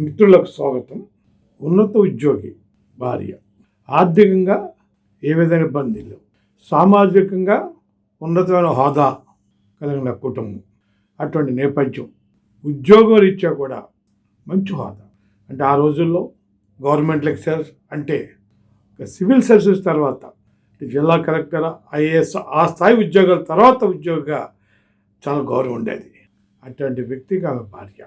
మిత్రులకు స్వాగతం. ఉన్నత ఉద్యోగి భార్య. ఆర్థికంగా ఏ విధంగా ఇబ్బంది లేవు. సామాజికంగా ఉన్నతమైన హోదా కలిగిన కుటుంబం. అటువంటి నేపథ్యం. ఉద్యోగం రీత్యా కూడా మంచి హోదా. అంటే ఆ రోజుల్లో గవర్నమెంట్ లెక్చరర్స్ అంటే ఒక సివిల్ సర్వీసెస్ తర్వాత జిల్లా కలెక్టర్ ఐఏఎస్ ఆ స్థాయి ఉద్యోగాల తర్వాత ఉద్యోగిగా చాలా గౌరవం ఉండేది. అటువంటి వ్యక్తిగా భార్య.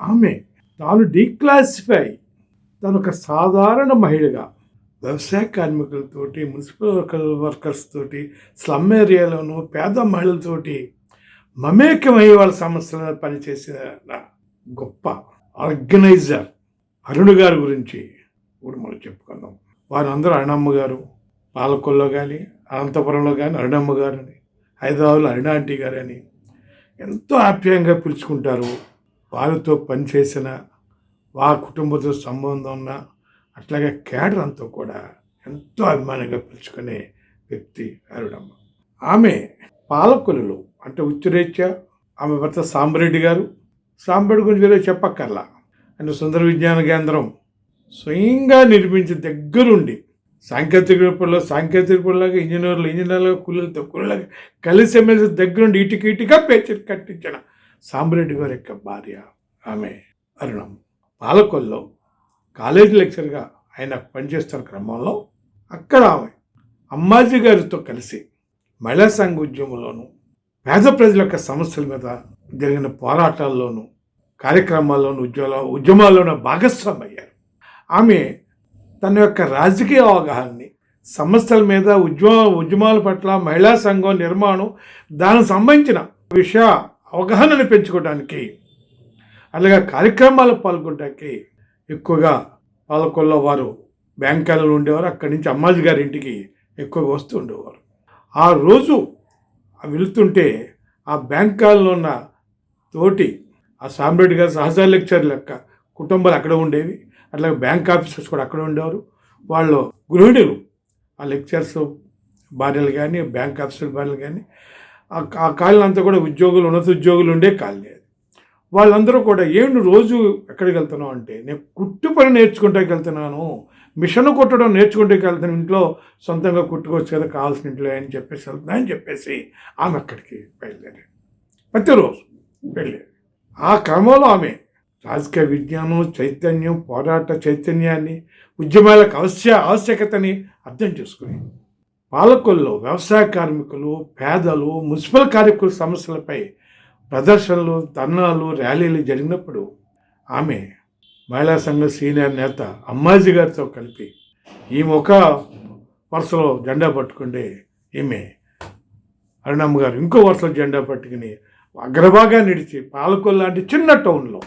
ఆమె తాను డీక్లాసిఫై తను ఒక సాధారణ మహిళగా వ్యవసాయ కార్మికులతోటి మున్సిపల్ వర్కర్ వర్కర్స్ తోటి స్లమ్ ఏరియాలోను పేద మహిళలతోటి మమేకమయ్యే వాళ్ళ సమస్యలను పనిచేసిన గొప్ప ఆర్గనైజర్ అరుణ్ గారి గురించి కూడా మనం చెప్పుకుందాం. వారందరూ అరుణమ్మ గారు పాలకొల్లో కానీ అనంతపురంలో కానీ అరుణమ్మ గారు అని హైదరాబాద్లో అరుణాంటి గారు అని ఎంతో ఆప్యాయంగా పిలుచుకుంటారు. వారితో పనిచేసిన వారి కుటుంబంతో సంబంధం ఉన్న అట్లాగే క్యాడర్ అంతా కూడా ఎంతో అభిమానంగా పిలుచుకునే వ్యక్తి అరుణమ్మ. ఆమె పాలకొల్లులో అంటే ఉత్తరేత్య ఆమె భర్త సాంబరెడ్డి గారు. సాంబరెడ్డి గురించి వేరే చెప్పక్కర్లా. అంటే సుందర విజ్ఞాన కేంద్రం స్వయంగా నిర్మించి దగ్గరుండి సాంకేతిక రూపంలో సాంకేతిక రూపంలాగా ఇంజనీర్లు ఇంజనీర్లుగా కూలీలతో కూలీలుగా కలిసి మెలిసి దగ్గరుండి ఇటుక ఇటుగా పేచి కట్టించిన సాంబరెడ్డి గారి యొక్క భార్య ఆమె అరుణం పాలకొల్లో కాలేజీ లెక్చర్గా ఆయన పనిచేస్తున్న క్రమంలో అక్కడ ఆమె అమ్మాజీ గారితో కలిసి మహిళా సంఘ ఉద్యమంలోనూ పేద ప్రజల యొక్క సమస్యల మీద జరిగిన పోరాటాల్లోనూ కార్యక్రమాల్లోనూ ఉద్యోగ ఉద్యమాల్లోనూ భాగస్వామి అయ్యారు ఆమె తన యొక్క రాజకీయ అవగాహనని సమస్యల మీద ఉద్యమ ఉద్యమాల పట్ల మహిళా సంఘం నిర్మాణం దానికి సంబంధించిన విషయ అవగాహనను పెంచుకోవడానికి అలాగే కార్యక్రమాలు పాల్గొనడానికి ఎక్కువగా పాలకొల్లో వారు బ్యాంకాలలో ఉండేవారు అక్కడి నుంచి అమ్మాజీ గారి ఇంటికి ఎక్కువగా వస్తూ ఉండేవారు. ఆ రోజు వెళుతుంటే ఆ బ్యాంకాలలో ఉన్న తోటి ఆ సాంబరెడ్డి గారి సహజ లెక్చర్ల యొక్క కుటుంబాలు అక్కడ ఉండేవి. అట్లాగే బ్యాంక్ ఆఫీసర్స్ కూడా అక్కడ ఉండేవారు. వాళ్ళు గృహిణులు. ఆ లెక్చర్స్ భార్యలు కానీ బ్యాంక్ ఆఫీసర్ భార్యలు కానీ ఆ- కాలనీ అంతా కూడా ఉద్యోగులు ఉన్నత ఉద్యోగులు ఉండే కాలనీ వాళ్ళందరూ కూడా ఏమి రోజు ఎక్కడికి వెళ్తున్నావు? అంటే నేను కుట్టు పని నేర్చుకుంటాకి వెళ్తున్నాను. మిషన్ కుట్టడం నేర్చుకుంటే వెళ్తాను ఇంట్లో సొంతంగా కుట్టుకోవచ్చు కదా కావాల్సిన ఇంట్లో అని చెప్పేసి వెళ్తున్నా అని చెప్పేసి ఆమె అక్కడికి బయలుదేరి ప్రతిరోజు వెళ్ళేది. ఆ క్రమంలో ఆమె రాజకీయ విజ్ఞానం చైతన్యం పోరాట చైతన్యాన్ని ఉద్యమాలకు అవశ్య ఆవశ్యకతని అర్థం చేసుకుని పాలకొల్లో వ్యవసాయ కార్మికులు పేదలు మున్సిపల్ కార్మికుల సమస్యలపై ప్రదర్శనలు ధర్నాలు ర్యాలీలు జరిగినప్పుడు ఆమె మహిళా సంఘ సీనియర్ నేత అమ్మాజీ గారితో కలిపి ఈమె ఒక వరుసలో జెండా పట్టుకుంటే ఈమె అరుణమ్మ గారు ఇంకో వరుసలో జెండా పట్టుకుని అగ్రభాగా నిడిచి పాలకొల్ లాంటి చిన్న టౌన్లో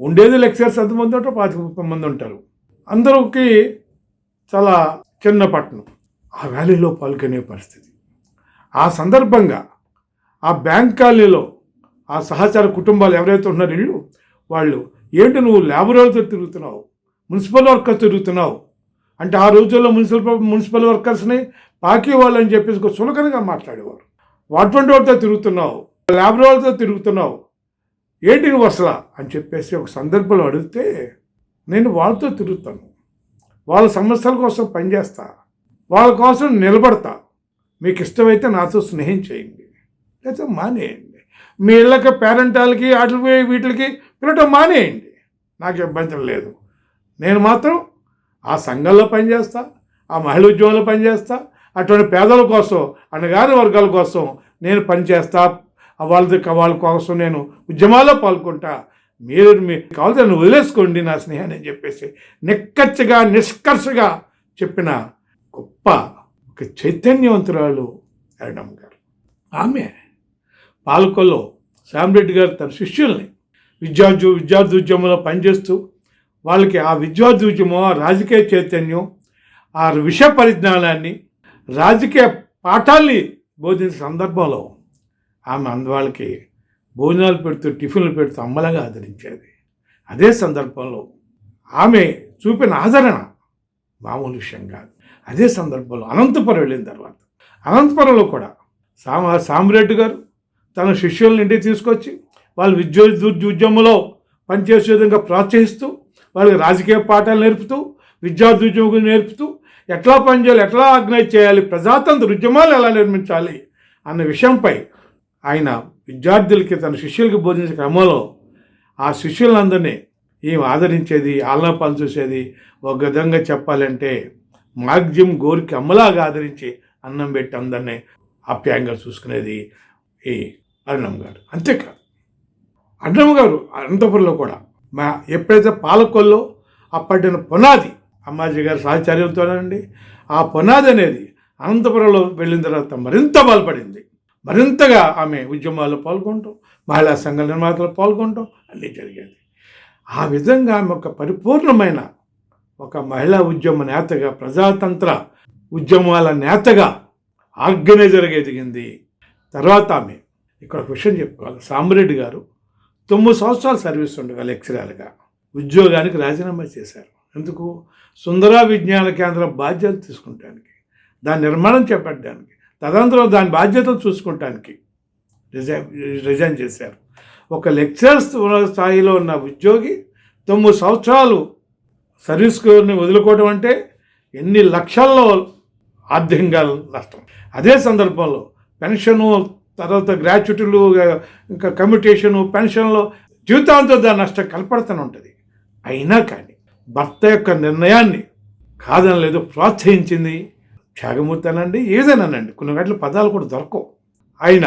ఉండేది లెక్చర్స్ ఎంతమంది ఉంటారు? పాతిక ముప్పై మంది ఉంటారు. అందరికి చాలా చిన్న పట్టణం. ఆ ర్యాలీలో పాల్గొనే పరిస్థితి. ఆ సందర్భంగా ఆ బ్యాంక్ కాలనీలో ఆ సహచార కుటుంబాలు ఎవరైతే ఉన్నారో ఇళ్ళు వాళ్ళు ఏంటి నువ్వు లేబరర్తో తిరుగుతున్నావు? మున్సిపల్ వర్కర్స్ తిరుగుతున్నావు. అంటే ఆ రోజుల్లో మున్సిపల్ మున్సిపల్ వర్కర్స్ని పాకి వాళ్ళు అని చెప్పేసి ఒక సులకనగా మాట్లాడేవారు. అటువంటి వాళ్ళతో తిరుగుతున్నావు. లేబర్ వాళ్ళతో తిరుగుతున్నావు. ఏంటి నువ్వు అసలు? అని చెప్పేసి ఒక సందర్భంలో అడిగితే నేను వాళ్ళతో తిరుగుతాను. వాళ్ళ సమస్యల కోసం పనిచేస్తా. వాళ్ళ కోసం నిలబడతా. మీకు ఇష్టమైతే నాతో స్నేహం చేయండి. లేదా మానేయండి. మీ ఇళ్ళకి పేరెంటాలకి వాటికి వీటికి పిలవటం మానేయండి. నాకు ఇబ్బంది లేదు. నేను మాత్రం ఆ సంఘంలో పనిచేస్తా ఆ మహిళ ఉద్యోగంలో పనిచేస్తా అటువంటి పేదల కోసం అన్నగారి వర్గాల కోసం నేను పనిచేస్తా. వాళ్ళ దగ్గర వాళ్ళ కోసం నేను ఉద్యమాల్లో పాల్గొంటా. మీరు మీకు కావాల్సిన వదిలేసుకోండి నా స్నేహాన్ని అని చెప్పేసి నిక్కచ్చిగా నిష్కర్షగా చెప్పిన గొప్ప ఒక చైతన్యవంతురాలు అరణం గారు. ఆమె పాలకొల్లో శామరెడ్డి గారు తన శిష్యుల్ని విద్యార్థి విద్యార్థి ఉద్యమంలో పనిచేస్తూ వాళ్ళకి ఆ విద్యార్థి ఉద్యమం ఆ రాజకీయ చైతన్యం ఆ విషయ పరిజ్ఞానాన్ని రాజకీయ పాఠాల్ని బోధించిన సందర్భంలో ఆమె అంద వాళ్ళకి భోజనాలు పెడుతూ టిఫిన్లు పెడుతూ అమ్మలంగా ఆదరించేది. అదే సందర్భంలో ఆమె చూపిన ఆదరణ మామూలు విషయం కాదు. అదే సందర్భంలో అనంతపురం వెళ్ళిన తర్వాత అనంతపురంలో కూడా సామ సామిరెడ్డి గారు తన శిష్యులను ఇంటికి తీసుకొచ్చి వాళ్ళు విద్యుత్ ఉద్యమంలో పనిచేసే విధంగా ప్రోత్సహిస్తూ వాళ్ళకి రాజకీయ పాఠాలు నేర్పుతూ విద్యార్థుద్యోగులు నేర్పుతూ ఎట్లా పనిచేయాలి ఎట్లా ఆర్గనైజ్ చేయాలి ప్రజాతంత్ర ఉద్యమాలు ఎలా నిర్మించాలి అన్న విషయంపై ఆయన విద్యార్థులకి తన శిష్యులకి బోధించే క్రమంలో ఆ శిష్యులందరినీ ఏం ఆదరించేది ఆలపాలు చూసేది ఒక విధంగా చెప్పాలంటే మాగ్జిం గోరికి అమ్మలాగా ఆదరించి అన్నం పెట్టి అందరినీ ఆప్యాయంగా చూసుకునేది ఈ అరుణమ్మ గారు. అంతేకాదు అరుణమ్మ గారు అనంతపురంలో కూడా మా ఎప్పుడైతే పాలకొల్లో అప్పటిన పునాది అమ్మాజీ గారి సాహచర్యంతోనండి ఆ పునాది అనేది అనంతపురంలో వెళ్ళిన తర్వాత మరింత బలపడింది. మరింతగా ఆమె ఉద్యమాల్లో పాల్గొనటం మహిళా సంఘ నిర్మాతలు పాల్గొనటం అన్నీ జరిగేది. ఆ విధంగా ఆమె ఒక పరిపూర్ణమైన ఒక మహిళా ఉద్యమ నేతగా ప్రజాతంత్ర ఉద్యమాల నేతగా ఆర్గనైజర్గా ఎదిగింది తర్వాత ఆమె ఇక్కడ ఒక విషయం చెప్పుకోవాలి. సాంబరెడ్డి గారు తొమ్మిది సంవత్సరాలు సర్వీస్ ఉండగా లెక్చరర్గా ఉద్యోగానికి రాజీనామా చేశారు. ఎందుకు? సుందర విజ్ఞాన కేంద్రం బాధ్యతలు తీసుకుంటానికి దాని నిర్మాణం చేపట్టడానికి తదనంతరం దాని బాధ్యతలు చూసుకుంటానికి రిజైన్ రిజైన్ చేశారు. ఒక లెక్చరర్ స్థాయిలో ఉన్న ఉద్యోగి తొమ్మిది సంవత్సరాలు సర్వీస్ని వదులుకోవడం అంటే ఎన్ని లక్షల్లో ఆర్థికంగా నష్టం. అదే సందర్భంలో పెన్షను తర్వాత గ్రాట్యుటీలు ఇంకా కమ్యూటేషను పెన్షన్లు జీవితాంతం దాని నష్టం కనపడుతూనే ఉంటుంది. అయినా కానీ భర్త యొక్క నిర్ణయాన్ని కాదనలేదు ప్రోత్సహించింది. త్యాగమూర్తి అనండి ఏదైనానండి కొన్ని గంటల పదాలు కూడా దొరకవు. ఆయన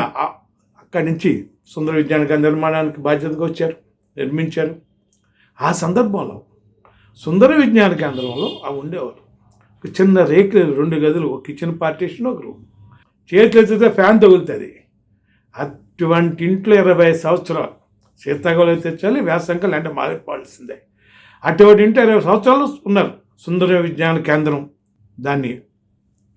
అక్కడి నుంచి సుందర విజ్ఞాన నిర్మాణానికి బాధ్యతగా వచ్చారు నిర్మించారు. ఆ సందర్భంలో సుందర విజ్ఞాన కేంద్రంలో అవి ఉండేవారు. ఒక చిన్న రేకు రెండు గదులు ఒక కిచెన్ పార్టీషన్ ఒక రూమ్ చేతులు ఎత్తితే ఫ్యాన్ తగులుతుంది. అటువంటి ఇంట్లో ఇరవై సంవత్సరాలు సీతాకోళం తెచ్చాలి వ్యాసంకలు అంటే మారిపోవాల్సిందే. అటువంటి ఇంట్లో ఇరవై సంవత్సరాలు ఉన్నారు. సుందర విజ్ఞాన కేంద్రం. దాన్ని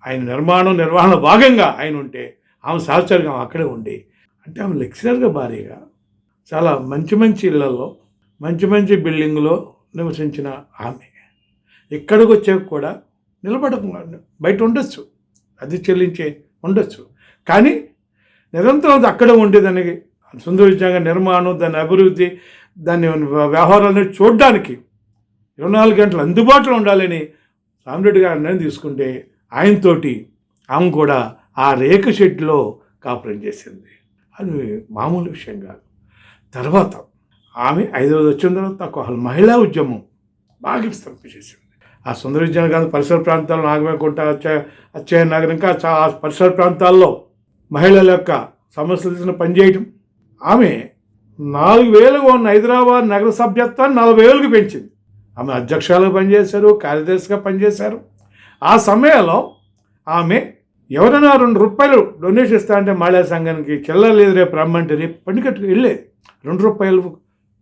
ఆయన నిర్మాణం నిర్వహణ భాగంగా ఆయన ఉంటే ఆమె సహచరుగా ఆమె అక్కడే ఉండి అంటే ఆమె లెక్చరర్గా భారీగా చాలా మంచి మంచి ఇళ్ళలో మంచి మంచి బిల్డింగ్లో నివసించిన ఆమె. ఎక్కడికి వచ్చాక కూడా నిలబడకుండా బయట ఉండొచ్చు. అది చెల్లించే ఉండొచ్చు. కానీ నిరంతరం అది అక్కడే ఉండేదానికి సుందర విద్యాంగ నిర్మాణం దాని అభివృద్ధి దాని వ్యవహారాలను చూడడానికి ఇరవై నాలుగు గంటలు అందుబాటులో ఉండాలని రామిరెడ్డి గారు నిర్ణయం తీసుకుంటే ఆయనతోటి ఆమె కూడా ఆ రేకు షెడ్లో కాపురం చేసింది. అది మామూలు విషయం కాదు. తర్వాత ఆమె ఐదవది వచ్చిన తర్వాత ఒక మహిళా ఉద్యమం బాగా విస్తరింపజేసింది ఆ సుందర విజ్ఞాన పరిసర ప్రాంతాల్లో నాగమేకుంట అచ్చ అచ్చయ్య నగరం ఇంకా ఆ పరిసర ప్రాంతాల్లో మహిళల యొక్క సమస్యలు తీసుకుని పనిచేయటం ఆమె నాలుగు వేలుగా ఉన్న హైదరాబాద్ నగర సభ్యత్వాన్ని నలభై వేలకు పెంచింది. ఆమె అధ్యక్షులుగా పనిచేశారు కార్యదర్శిగా పనిచేశారు. ఆ సమయంలో ఆమె ఎవరైనా రెండు రూపాయలు డొనేషన్ ఇస్తా అంటే మహిళా సంఘానికి చిల్లర లేదు రేపు రమ్మంటే రేపు పండుగట్టుకు వెళ్ళేది రెండు రూపాయలు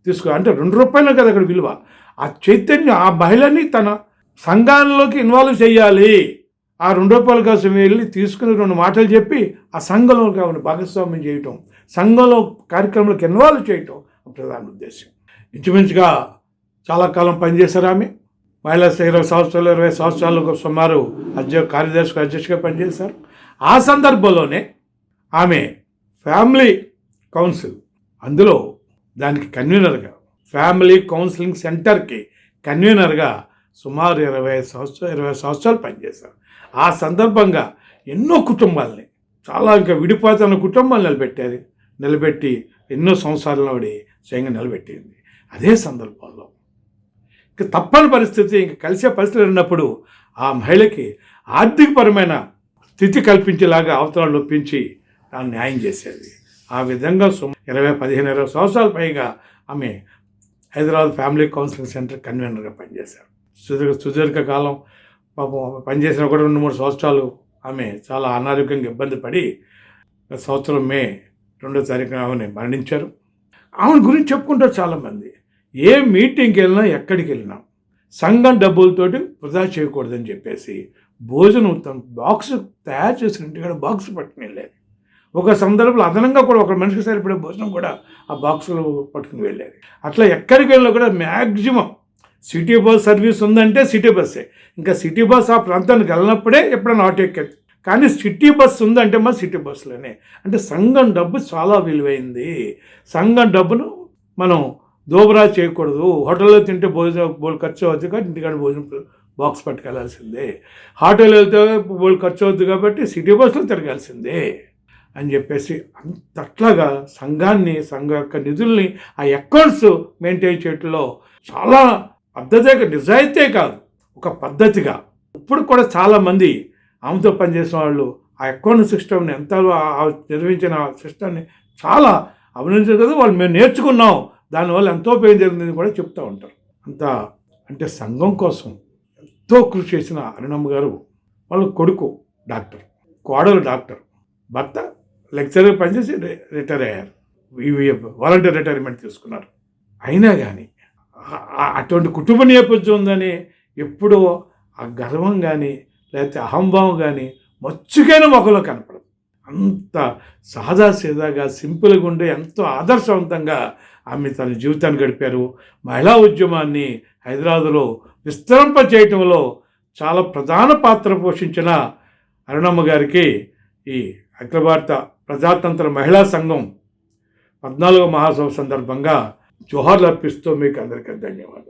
తీసుకో అంటే రెండు రూపాయలు కదా అక్కడ విలువ. ఆ చైతన్యం ఆ మహిళని తన సంఘాల్లోకి ఇన్వాల్వ్ చేయాలి. ఆ రెండు రూపాయల కోసం వెళ్ళి తీసుకుని రెండు మాటలు చెప్పి ఆ సంఘంలో కావాలి భాగస్వామ్యం చేయటం సంఘంలో కార్యక్రమాలకు ఇన్వాల్వ్ చేయటం ప్రధాన ఉద్దేశం. ఇంచుమించుగా చాలా కాలం పనిచేశారు ఆమె. మహిళా ఇరవై సంవత్సరాలు ఇరవై సంవత్సరాలకు సుమారు అధ్యక్ష కార్యదర్శి అధ్యక్షుగా పనిచేశారు. ఆ సందర్భంలోనే ఆమె ఫ్యామిలీ కౌన్సిల్ అందులో దానికి కన్వీనర్గా ఫ్యామిలీ కౌన్సిలింగ్ సెంటర్కి కన్వీనర్గా సుమారు ఇరవై సంవత్సరాలు ఇరవై సంవత్సరాలు పనిచేశారు ఆ సందర్భంగా ఎన్నో కుటుంబాలని చాలా ఇంకా విడిపోతున్న కుటుంబాలు నిలబెట్టారు నిలబెట్టి ఎన్నో సంవత్సరాల ఆవిడ స్వయంగా నిలబెట్టింది. అదే సందర్భంలో ఇక తప్పని పరిస్థితి ఇంక కలిసే పరిస్థితి ఉన్నప్పుడు ఆ మహిళకి ఆర్థికపరమైన స్థితి కల్పించేలాగా అవతరాలు ఒప్పించి దాన్ని న్యాయం చేసేది. ఆ విధంగా సుమ ఇరవై పదిహేను ఇరవై సంవత్సరాల పైగా ఆమె హైదరాబాద్ ఫ్యామిలీ కౌన్సిలింగ్ సెంటర్ కన్వీనర్గా పనిచేశారు. సుదీర్ఘ సుదీర్ఘకాలం పాపం పనిచేసిన కూడా రెండు మూడు సంవత్సరాలు ఆమె చాలా అనారోగ్యంగా ఇబ్బంది పడి గత సంవత్సరం మే రెండో తారీఖున ఆమెను మరణించారు. ఆమె గురించి చెప్పుకుంటారు చాలామంది. ఏ మీటింగ్కి వెళ్ళినా ఎక్కడికి వెళ్ళినా సంఘం డబ్బులతోటి వృధా చేయకూడదని చెప్పేసి భోజనం తన బాక్స్ తయారు చేసిన ఇంటికాడ బాక్స్ పట్టుకుని వెళ్ళారు. ఒక సందర్భంలో అదనంగా కూడా ఒక మనిషికి సరిపడే భోజనం కూడా ఆ బాక్సులో పట్టుకుని వెళ్ళారు. అట్లా ఎక్కడికి వెళ్ళినా కూడా మ్యాక్సిమం సిటీ బస్ సర్వీస్ ఉందంటే సిటీ బస్సే. ఇంకా సిటీ బస్ ఆ ప్రాంతానికి వెళ్ళినప్పుడే ఎప్పుడైనా ఆటో ఎక్కేది. కానీ సిటీ బస్ ఉందంటే మా సిటీ బస్సులోనే. అంటే సంఘం డబ్బు చాలా విలువైంది. సంఘం డబ్బును మనం దోబరా చేయకూడదు. హోటల్లో తింటే భోజనం బోల్ ఖర్చు అవుతుంది కాబట్టి ఇంటికాడ భోజనం బాక్స్ పట్టుకెళ్ళాల్సిందే. ఆటోలో వెళ్తే బోల్ ఖర్చు అవుతుంది కాబట్టి సిటీ బస్సులో తిరగాల్సిందే అని చెప్పేసి అంతట్లాగా సంఘాన్ని సంఘ యొక్క నిధుల్ని ఆ అకౌంట్స్ మెయింటైన్ చేయటంలో చాలా పద్ధతే నిజాయితీ కాదు ఒక పద్ధతిగా. ఇప్పుడు కూడా చాలామంది ఆమెతో పనిచేసిన వాళ్ళు ఆ అకౌంట్ సిస్టమ్ని ఎంత నిర్మించిన నిర్వహించిన సిస్టమ్ని చాలా అభినందించారు కదా వాళ్ళు మేము నేర్చుకున్నాం దానివల్ల ఎంతో ఉపయోగం జరిగిందని కూడా చెప్తూ ఉంటారు. అంత అంటే సంఘం కోసం ఎంతో కృషి చేసిన అరుణమ్మ గారు వాళ్ళ కొడుకు డాక్టర్ కోడలు డాక్టర్ భర్త లెక్చరర్ పనిచేసి రిటైర్ అయ్యారు. వివిఎఫ్ వాలంటీర్ రిటైర్మెంట్ తీసుకున్నారు. అయినా కానీ అటువంటి కుటుంబ నేపథ్యం ఉందని ఎప్పుడో ఆ గర్వం కానీ లేకపోతే అహంభావం కానీ మచ్చుకైన మొక్కలో కనపడదు. అంత సాదా సీదాగా సింపుల్గా ఉండే ఎంతో ఆదర్శవంతంగా ఆమె తన జీవితాన్ని గడిపారు. మహిళా ఉద్యమాన్ని హైదరాబాదులో విస్తరింప చేయటంలో చాలా ప్రధాన పాత్ర పోషించిన అరుణమ్మ గారికి ఈ అఖిల భారత ప్రజాతంత్ర మహిళా సంఘం పద్నాలుగో మహాసభ సందర్భంగా జోహార్లు అర్పిస్తూ మీకు అందరికీ ధన్యవాదాలు.